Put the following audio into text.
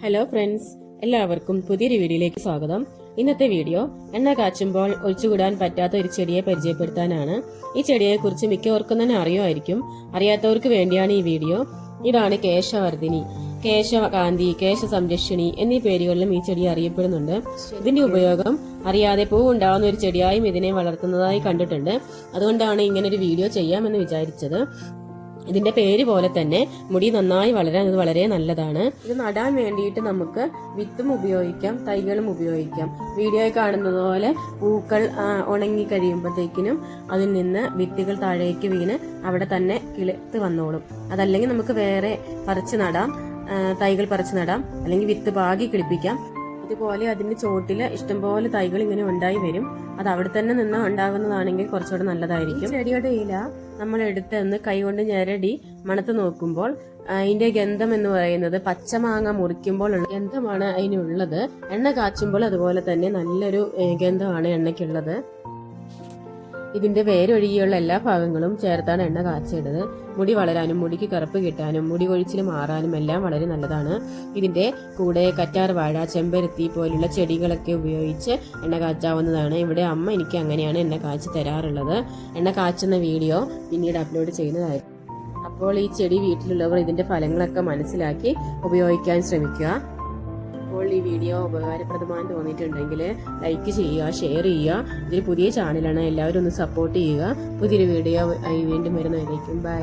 Hello friends എല്ലാവർക്കും പുതിയൊരു വീഡിയോയിലേക്ക് സ്വാഗതം. ഇന്നത്തെ വീഡിയോ എണ്ണ കാച്ചുമ്പോൾ ഒഴിച്ചുകൂടാൻ പറ്റാത്ത ഒരു ചെടിയെ പരിചയപ്പെടുത്താനാണ്. ഈ ചെടിയെക്കുറിച്ച് മിക്കവർക്കും തന്നെ അറിയുമായിരിക്കും. അറിയാത്തവർക്ക് വേണ്ടിയാണ് ഈ വീഡിയോ. ഇതാണ് കേശവർദ്ധിനി. കേശകാന്തി കേശ സംരക്ഷണി എന്നീ പേരുകളിലും ഈ ചെടി അറിയപ്പെടുന്നുണ്ട്. ഇതിന്റെ ഉപയോഗം അറിയാതെ പൂവുണ്ടാവുന്ന ഒരു ചെടിയായും ഇതിനെ വളർത്തുന്നതായി കണ്ടിട്ടുണ്ട്. അതുകൊണ്ടാണ് ഇങ്ങനെ ഒരു വീഡിയോ ചെയ്യാമെന്ന് വിചാരിച്ചത്. ഇതിന്റെ പേര് പോലെ തന്നെ മുടി നന്നായി വളരാൻ ഇത് വളരെ നല്ലതാണ്. ഇത് നടാൻ വേണ്ടിയിട്ട് നമുക്ക് വിത്തും ഉപയോഗിക്കാം തൈകളും ഉപയോഗിക്കാം. വീഡിയോയിൽ കാണുന്നത് പോലെ പൂക്കൾ ഉണങ്ങി കഴിയുമ്പോഴത്തേക്കിനും അതിൽ നിന്ന് വിത്തുകൾ താഴേക്ക് വീണ് അവിടെ തന്നെ കിളുത്ത് വന്നോളും. അതല്ലെങ്കിൽ നമുക്ക് വേറെ പറിച്ച് നടാം തൈകൾ പറിച്ച് നടാം അല്ലെങ്കിൽ വിത്ത് പാകി കിളിപ്പിക്കാം. ഇതുപോലെ അതിന്റെ ചോട്ടിൽ ഇഷ്ടംപോലെ തൈകൾ ഇങ്ങനെ ഉണ്ടായി വരും. അത് അവിടെ തന്നെ നിന്ന് ഉണ്ടാകുന്നതാണെങ്കിൽ കുറച്ചുകൂടെ നല്ലതായിരിക്കും. ചെടിയുടെ ഇല നമ്മൾ എടുത്തെന്ന് കൈകൊണ്ട് ഞെരടി മണത്ത് നോക്കുമ്പോൾ അതിന്റെ ഗന്ധം എന്ന് പറയുന്നത് പച്ചമാങ്ങ മുറിക്കുമ്പോൾ ഉള്ള ഗന്ധമാണ് അതിനുള്ളത്. എണ്ണ കാച്ചുമ്പോൾ അതുപോലെ തന്നെ നല്ലൊരു ഗന്ധമാണ് എണ്ണയ്ക്കുള്ളത്. ഇതിന്റെ വേരൊഴികെയുള്ള എല്ലാ ഭാഗങ്ങളും ചേർത്താണ് എണ്ണ കാച്ചിടുന്നത് മുടി വളരാനും മുടിക്ക് കറുപ്പ് കിട്ടാനും മുടി കൊഴിച്ചിൽ മാറാനും എല്ലാം വളരെ നല്ലതാണ്. ഇതിന്റെ കൂടെ കറ്റാർ വാഴ ചെമ്പരത്തി പോലുള്ള ചെടികളൊക്കെ ഉപയോഗിച്ച് എണ്ണ കാച്ചാവുന്നതാണ്. ഇവിടെ അമ്മ എനിക്ക് അങ്ങനെയാണ് എണ്ണ കാച്ചി തരാറുള്ളത്. എണ്ണ കാച്ചുന്ന വീഡിയോ പിന്നീട് അപ്ലോഡ് ചെയ്യുന്നതായിരിക്കും. അപ്പോൾ ഈ ചെടി വീട്ടിലുള്ളവർ ഇതിന്റെ ഫലങ്ങളൊക്കെ മനസ്സിലാക്കി ഉപയോഗിക്കാൻ ശ്രമിക്കുക. അപ്പോൾ ഈ വീഡിയോ ഉപകാരപ്രദമാണെന്ന് തോന്നിയിട്ടുണ്ടെങ്കിൽ ലൈക്ക് ചെയ്യുക ഷെയർ ചെയ്യുക. ഇതൊരു പുതിയ ചാനലാണ് എല്ലാവരും ഒന്ന് സപ്പോർട്ട് ചെയ്യുക. പുതിയൊരു വീഡിയോ ആയി വീണ്ടും വരുന്നതായിരിക്കും ബൈ